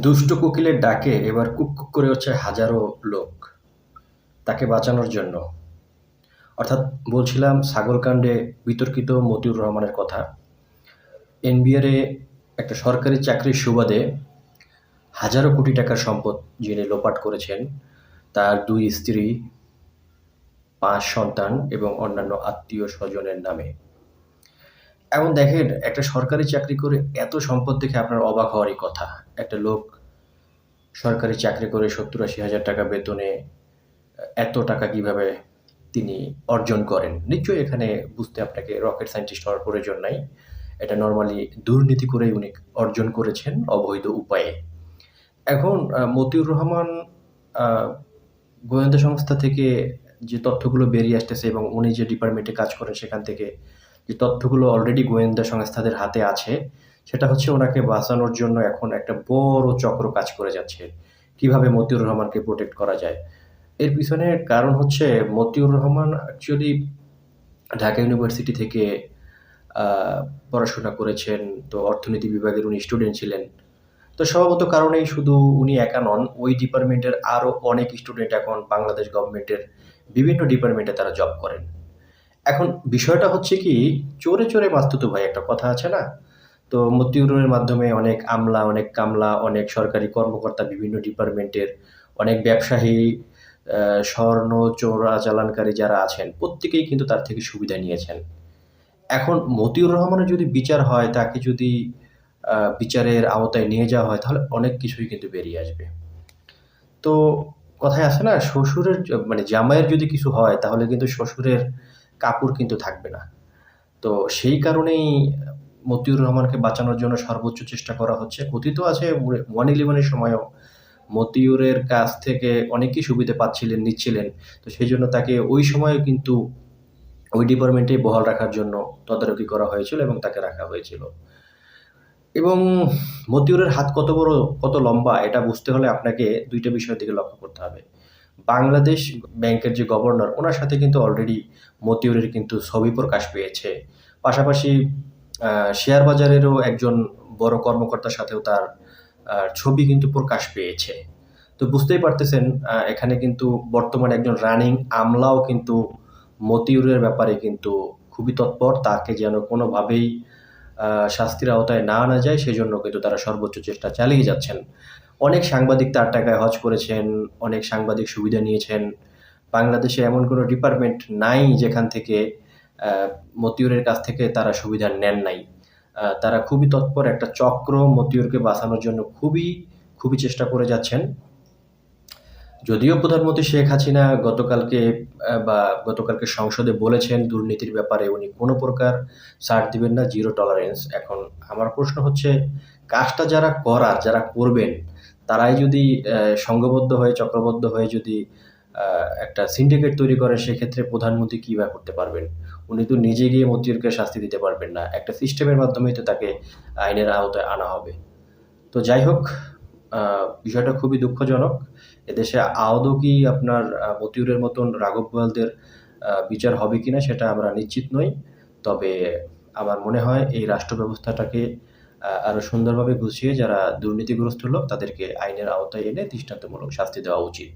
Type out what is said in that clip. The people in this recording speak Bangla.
দুষ্ট কোকিলের ডাকে এবার কুক কুক করে হচ্ছে হাজারো লোক। তাকে বাঁচানোর জন্য। অর্থাৎ বলছিলাম ছাগলকাণ্ডে বিতর্কিত মতিউর রহমানের কথা। এনবিআরে একটা সরকারি চাকরির সুবাদে হাজারো কোটি টাকার সম্পদ যিনি লোপাট করেছেন, তার দুই স্ত্রী, পাঁচ সন্তান এবং অন্যান্য আত্মীয় স্বজনের নামে। এখন দেখেন, একটা সরকারি চাকরি করে এত সম্পদ দেখে আপনার অবাক হওয়ারই কথা। একটা লোক সরকারি চাকরি করে সত্তর আশি হাজার টাকা বেতনে এত টাকা কীভাবে তিনি অর্জন করেন? নিশ্চয়ই এখানে বুঝতে আপনাকে রকেট সায়েন্টিস্ট হওয়ার প্রয়োজন নাই। এটা নর্মালি দুর্নীতি করেই উনি অর্জন করেছেন অবৈধ উপায়ে। এখন মতিউর রহমান গোয়েন্দা সংস্থা থেকে যে তথ্যগুলো বেরিয়ে আসতেছে এবং উনি যে ডিপার্টমেন্টে কাজ করেন সেখান থেকে যে তথ্যগুলো অলরেডি গোয়েন্দা সংস্থাদের হাতে আছে, সেটা হচ্ছে ওনাকে বাঁচানোর জন্য এখন একটা বড় চক্র কাজ করে যাচ্ছে, কীভাবে মতিউর রহমানকে প্রোটেক্ট করা যায়। এর পিছনে কারণ হচ্ছে মতিউর রহমান অ্যাকচুয়ালি ঢাকা ইউনিভার্সিটি থেকে পড়াশোনা করেছেন, তো অর্থনীতি বিভাগের উনি স্টুডেন্ট ছিলেন। তো স্বভাবত কারণেই শুধু উনি একা নন, ওই ডিপার্টমেন্টের আরও অনেক স্টুডেন্ট এখন বাংলাদেশ গভর্নমেন্টের বিভিন্ন ডিপার্টমেন্টে তারা জব করেন। এখন বিষয়টা হচ্ছে কি, চোরে চোরে মাস্তুতো ভাই, একটা কথা আছে না? তো মতিউরের মাধ্যমে অনেক আমলা, অনেক কামলা, অনেক সরকারি কর্মকর্তা বিভিন্ন ডিপার্টমেন্টের অনেক ব্যবসায়ী স্বর্ণ চোরা চালানকারী যারা আছেন, প্রত্যেকেই কিন্তু তার থেকে সুবিধা নিয়েছেন। এখন মতিউর রহমানের যদি বিচার হয়, তাকে যদি বিচারের আওতায় নিয়ে যাওয়া হয়, তাহলে অনেক কিছুই কিন্তু বেরিয়ে আসবে। তো কথায় আছে না, শ্বশুরের মানে জামাইয়ের যদি কিছু হয়, তাহলে কিন্তু শ্বশুরের কাপড় কিন্তু থাকবে না। তো সেই কারণেই মতিউর রহমানকে বাঁচানোর জন্য সর্বোচ্চ চেষ্টা করা হচ্ছে। কথিত আছে ওয়ান ইলেভেনের সময়ও মতিউরের কাছ থেকে অনেকই সুবিধা পাচ্ছিলেন, নিচ্ছিলেন। তো সেই জন্য তাকে ওই সময়ও কিন্তু ওই ডিপার্টমেন্টে বহাল রাখার জন্য তদারকি করা হয়েছিল এবং তাকে রাখা হয়েছিল। এবং মতিউরের হাত কত বড়, কত লম্বা, এটা বুঝতে হলে আপনাকে দুইটা বিষয়ের দিকে লক্ষ্য করতে হবে। বাংলাদেশ ব্যাংকের যে গভর্নর, ওনার সাথে কিন্তু অলরেডি মতিউরের কিন্তু ছবি প্রকাশ পেয়েছে। পাশাপাশি শেয়ার বাজারেরও একজন বড় কর্মকর্তার সাথেও তার ছবি কিন্তু প্রকাশ পেয়েছে। তো বুঝতেই পারতেছেন এখানে কিন্তু বর্তমানে একজন রানিং আমলাও কিন্তু মতিউরের ব্যাপারে কিন্তু খুবই তৎপর। তাকে যেন কোনোভাবেই শাস্তির আওতায় না আনা যায়, সেজন্য কিন্তু তারা সর্বোচ্চ চেষ্টা চালিয়ে যাচ্ছেন। অনেক সাংবাদিক তার টাকায় হজ করেছেন, অনেক সাংবাদিক সুবিধা নিয়েছেন। বাংলাদেশে এমন কোনো ডিপার্টমেন্ট নাই যেখান থেকে মতিউরের কাছ থেকে তারা সুবিধা নেন নাই। তারা খুবই তৎপর একটা চক্র মতিউরকে বাঁচানোর জন্য খুবই খুবই চেষ্টা করে যাচ্ছেন। যদিও প্রধানমন্ত্রী শেখ হাসিনা গতকালকে বা গতকালকে সংসদে বলেছেন দুর্নীতির ব্যাপারে উনি কোনো প্রকার ছাড় দিবেন না, জিরো টলারেন্স। এখন আমার প্রশ্ন হচ্ছে, কাজটা যারা করার, যারা করবেন, তারাই যদি সংঘবদ্ধ হয়ে, চক্রবদ্ধ হয়ে যদি একটা সিন্ডিকেট তৈরি করে সেক্ষেত্রে প্রধানমন্ত্রী কী বা করতে পারবেন? উনি তো নিজে গিয়ে মতিউরকে শাস্তি দিতে পারবেন না। একটা সিস্টেমের মাধ্যমেই তো তাকে আইনের আওতায় আনা হবে। তো যাই হোক বিষয়টা খুবই দুঃখজনক। এদেশে আদৌ কি আপনার মতিউরের মতন রাঘব গোয়ালদের বিচার হবে কিনা সেটা আমরা নিশ্চিত নই। তবে আমার মনে হয় এই রাষ্ট্র ব্যবস্থাটাকে আরও সুন্দরভাবে গুছিয়ে যারা দুর্নীতিগ্রস্ত লোক তাদেরকে আইনের আওতায় এনে দৃষ্টান্তমূলক শাস্তি দেওয়া উচিত।